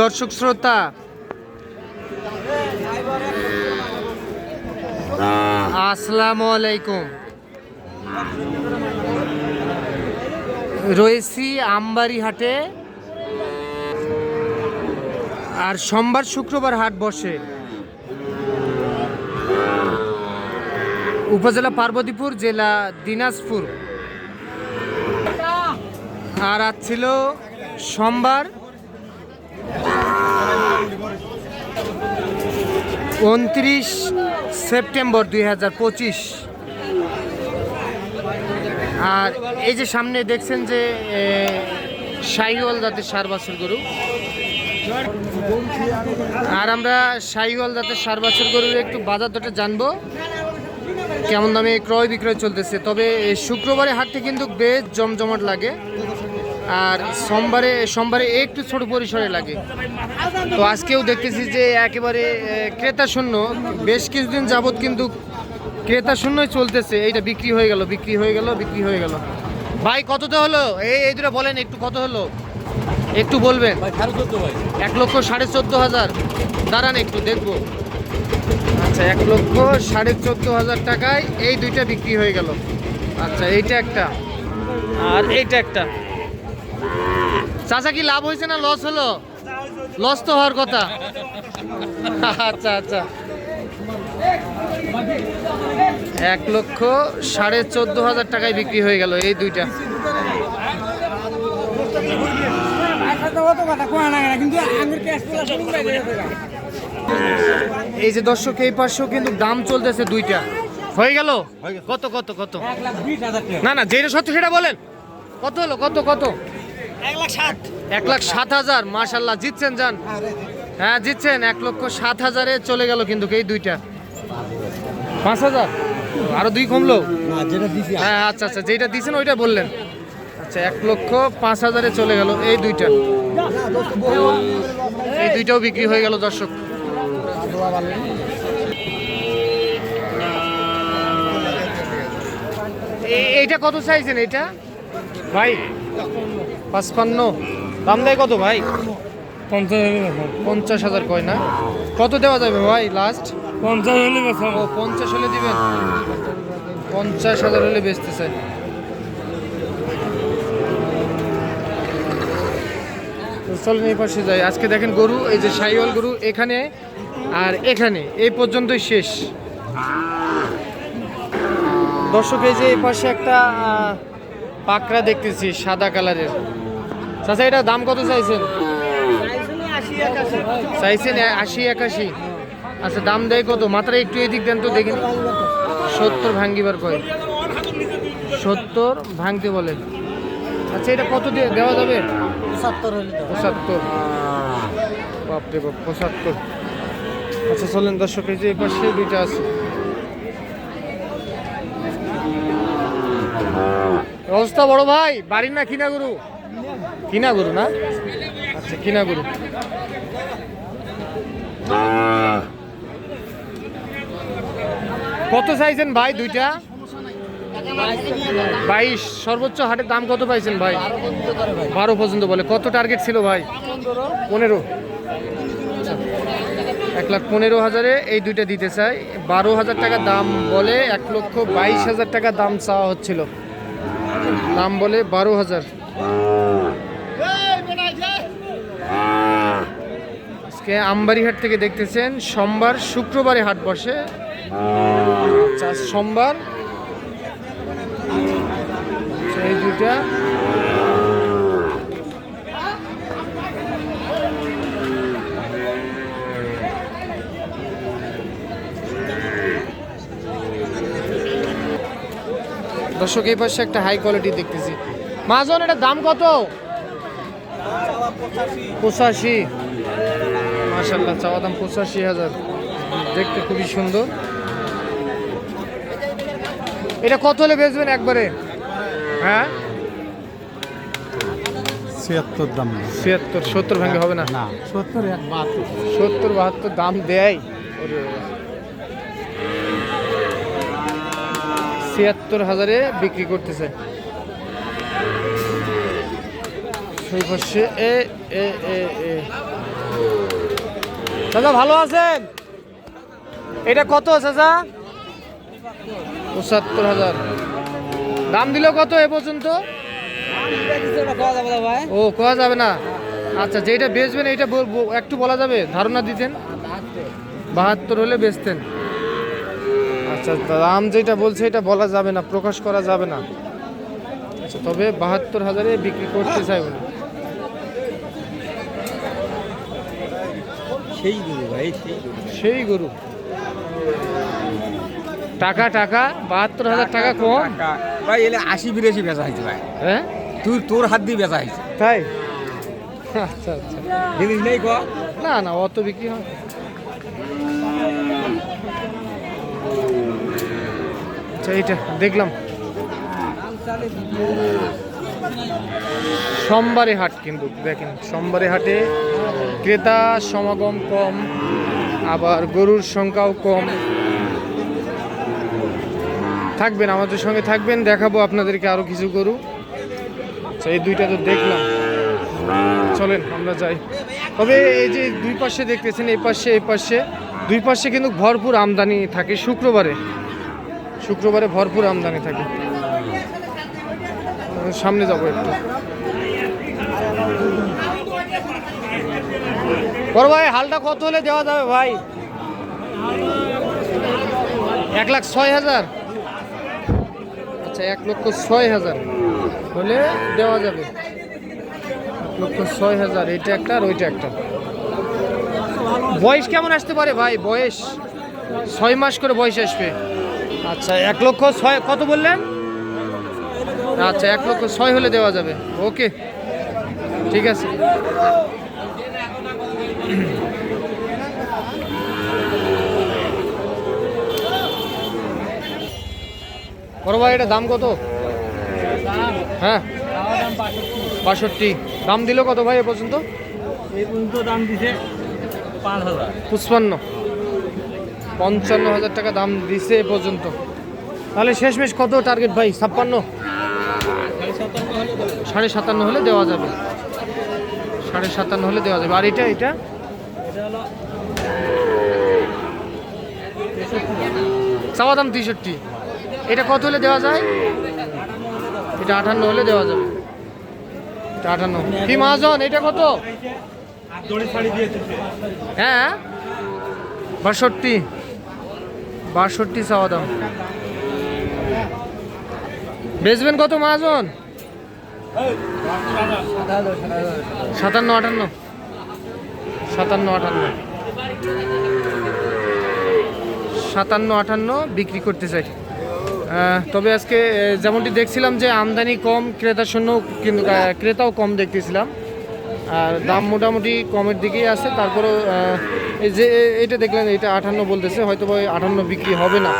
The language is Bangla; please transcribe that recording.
দর্শক শ্রোতা, আসসালামু আলাইকুম। রয়েছি আমবাড়ি হাটে আর সোমবার শুক্রবার হাট বসে। উপজেলা পার্বতীপুর, জেলা দিনাজপুর। আর আজ ছিল সোমবার উনত্রিশ সেপ্টেম্বর দুই হাজার পঁচিশ। আর এই যে সামনে দেখছেন যে শাহিওয়াল জাতের সার বাছুর গরু। আর আমরা শাহিওয়াল জাতের সার বাছুর গরুর একটু বাজার দরটা জানব, কেমন দামে ক্রয় বিক্রয় চলতেছে। তবে শুক্রবারে হাটটি কিন্তু বেশ জমজমাট লাগে। আর সোমবারে সোমবারে একটু ছোট পরিসরে লাগে। তো আজকেও দেখতেছি যে একেবারে ক্রেতা শূন্য বেশ কিছুদিন যাবৎ কিন্তু ক্রেতা শূন্যই চলতেছে। এইটা বিক্রি হয়ে গেল বিক্রি হয়ে গেল বিক্রি হয়ে গেল। ভাই কততে হলো? এই এই দুটো বলেন একটু কত হলো? একটু বলবেন। এক লক্ষ সাড়ে চোদ্দ হাজার। দাঁড়ান একটু দেখব। আচ্ছা এক লক্ষ সাড়ে চোদ্দ হাজার টাকায় এই দুইটা বিক্রি হয়ে গেল। আচ্ছা এইটা একটা। আর এইটা একটা। চাচা কি লাভ হয়েছে না লস হলো? লস তো হওয়ার কথা। আচ্ছা আচ্ছা। এক লক্ষ সাড়ে চোদ্দ হাজার টাকায় বিক্রি হয়ে গেল এই দুইটা। এই যে দর্শক এই পাশেও কিন্তু দাম চলতেছে দুইটা। হয়ে গেল? কত কত কত? না না যেটা সত্য সেটা বলেন। কত হলো? কত কত? এক লাখ ষাট। এক লাখ সাত হাজার মাশাল্লাহ জিতছেন যান হ্যাঁ জিতছেন এক লক্ষ সাত হাজারে চলে গেল কিন্তু এই দুইটা। পাঁচ হাজার? আরও দুই কমলো? না যেটা দিছি হ্যাঁ আচ্ছা আচ্ছা যেটা দিয়েছেন ওইটা বললেন। আচ্ছা এক লক্ষ পাঁচ হাজারে চলে গেল এই দুইটা। এই দুইটাও বিক্রি হয়ে গেল দর্শক। এইটা কত চাইছেন এটা ভাই পাঁচপান্ন। দাম দেয় কত ভাই? পঞ্চাশ হাজার কয় না? কত দেওয়া যাবে ভাই লাস্ট পঞ্চাশ হলে ও পঞ্চাশ হলে দিবেন? পঞ্চাশ হাজার হলে বেচতে চাই চলেন এই পাশে যাই। আজকে দেখেন গরু এই যে সাইওয়াল গরু এখানে আর এখানে। এই পর্যন্তই শেষ। দর্শক এই যে এই পাশে একটা পাকড়া দেখতেছি সাদা কালারের। চাচা এটা দাম কত চাইছেন? চাইছেন আশি একাশি। আচ্ছা দাম দেয় কত? মাত্রা একটু এদিক দেন তো দেখেন সত্তর ভাঙ্গিবার কয়? সত্তর ভাঙতে বলে। আচ্ছা এটা কত দিয়ে দেওয়া যাবে? পঁচাত্তর পঁচাত্তর। বাপরে বাপ পঁচাত্তর। আচ্ছা চলেন দর্শক এই যে এই পাশে দুইটা আছে। অবস্থা বড় ভাই, বাড়ির না কিনা গরু কিনা গরু না? আচ্ছা কিনা গরু কত চাইছেন ভাই দুইটা? বাইশ। সর্বোচ্চ হাটের দাম কত পাইছেন ভাই? বারো পর্যন্ত বলে। কত টার্গেট ছিল ভাই? পনেরো। এক লাখ পনেরো হাজারে এই দুইটা দিতে চাই। বারো হাজার টাকা দাম বলে এক লক্ষ বাইশ হাজার টাকা দাম চাওয়া হচ্ছিল। দাম বলে বারো হাজার। আজকে আমবাড়িহাট থেকে দেখতেছেন, সোমবার শুক্রবারে হাট বসে। আচ্ছা সোমবার। এই দুইটা। দর্শক এই পাশে একটা হাই কোয়ালিটি দেখতেছি। মাজন এটার দাম কত? পঁচাশি। মাসাল্লাহ চাওয়া দাম পঁচাশি হাজার। দেখতে খুবই সুন্দর। এটা কত হলে বেচবেন একবারে? হ্যাঁ? ছিয়াত্তর দাম। ছিয়াত্তর সত্তর ভাঙে হবে না? না সত্তর সত্তর বাহাত্তর দাম দেয়। ছিয়াত্তর হাজারে বিক্রি করতেছে। এ এ এ এ। দাদা ভালো আছেন? এটা কত চাচা? পঁচাত্তর হাজার। দাম দিল কত এ পর্যন্ত? ও, কোয়া যাবে না। আচ্ছা যেটা বেচবেন বল- একটু বলা যাবে? ধারণা দিতেন। বাহাত্তর হলে বেচতেন। আচ্ছা দাম যেটা বলছে এটা বলা যাবে না প্রকাশ করা যাবে না। আচ্ছা তবে বাহাত্তর হাজারে বিক্রি করতে চাই উনি সেই গরু ভাই সেই গরু। টাকা টাকা বাহাত্তর হাজার টাকা কম? ভাই এলে আশি বিরাশি বেচা হয়েছে ভাই। হ্যাঁ? তুই তোর হাত দিয়ে বেচা হয়েছে। তাই? আচ্ছা আচ্ছা। জিনিস নেই ক? না না অত বিক্রি হয় আচ্ছা এইটা দেখলাম। সোমবারে হাট কিন্তু, দেখেন, সোমবারে হাটে ক্রেতা সমাগম কম, আবার গরুর সংখ্যাও কম। থাকবেন, আমাদের সঙ্গে থাকবেন, দেখাবো আপনাদেরকে আরও কিছু গরু। আচ্ছা এই দুইটা তো দেখলাম। চলেন, আমরা যাই। তবে এই যে দুই পাশে দেখতেছেন, এই পাশে এই পাশে, দুই পাশে কিন্তু ভরপুর আমদানি থাকে শুক্রবারে। শুক্রবারে ভরপুর আমদানি থাকে। সামনে যাব একটু। বড় ভাই, হালটা কত হলে দেওয়া যাবে ভাই? এক লাখ ছয় হাজার? আচ্ছা এক লক্ষ ছয় হাজার হলে দেওয়া যাবে। এক লক্ষ ছয় হাজার, এটা একটা আর ওইটা একটা। বয়স কেমন আসতে পারে ভাই? বয়স? ছয় মাস করে বয়স আসবে। আচ্ছা এক লক্ষ ছয় কত বললেন? আচ্ছা এক লক্ষ ছয় হলে দেওয়া যাবে। ওকে ঠিক আছে। বড় ভাই এটা দাম কত? হ্যাঁ? বাষট্টি। দাম দিল কত ভাই এ পর্যন্ত? এই পর্যন্ত দাম দিছে পাঁচ হাজার। পুষ্পান্ন পঞ্চান্ন হাজার টাকা দাম দিছে এ পর্যন্ত। তাহলে শেষমেশ কত টার্গেট ভাই? ছাপ্পান্ন? সাড়ে সাতান্ন হলে দেওয়া যাবে। সাড়ে সাতান্ন হলে দেওয়া যাবে। আর এটা এটা? চাওয়া দাম তেষট্টি। এটা কত হলে দেওয়া যায়? এটা আটান্ন হলে দেওয়া যাবে। এটা আটান্ন। কি মহাজন, এটা কত? হ্যাঁ? বাষট্টি। বাষট্টি চাওয়া দাম। বেচবেন কত মহাজন সাতান্ন, আটান্ন। সাতান্ন আটান্ন। সাতান্ন, আটান্ন বিক্রি করতে চাই। তবে আজকে যেমনটি দেখছিলাম যে আমদানি কম ক্রেতা শূন্য কিন্তু ক্রেতাও কম দেখতেছিলাম। আর দাম মোটামুটি কমের দিকেই আছে তারপরে এই যে এটা দেখলেন এটা আটান্ন বলতেছে হয়তো বা আটান্ন বিক্রি হবে না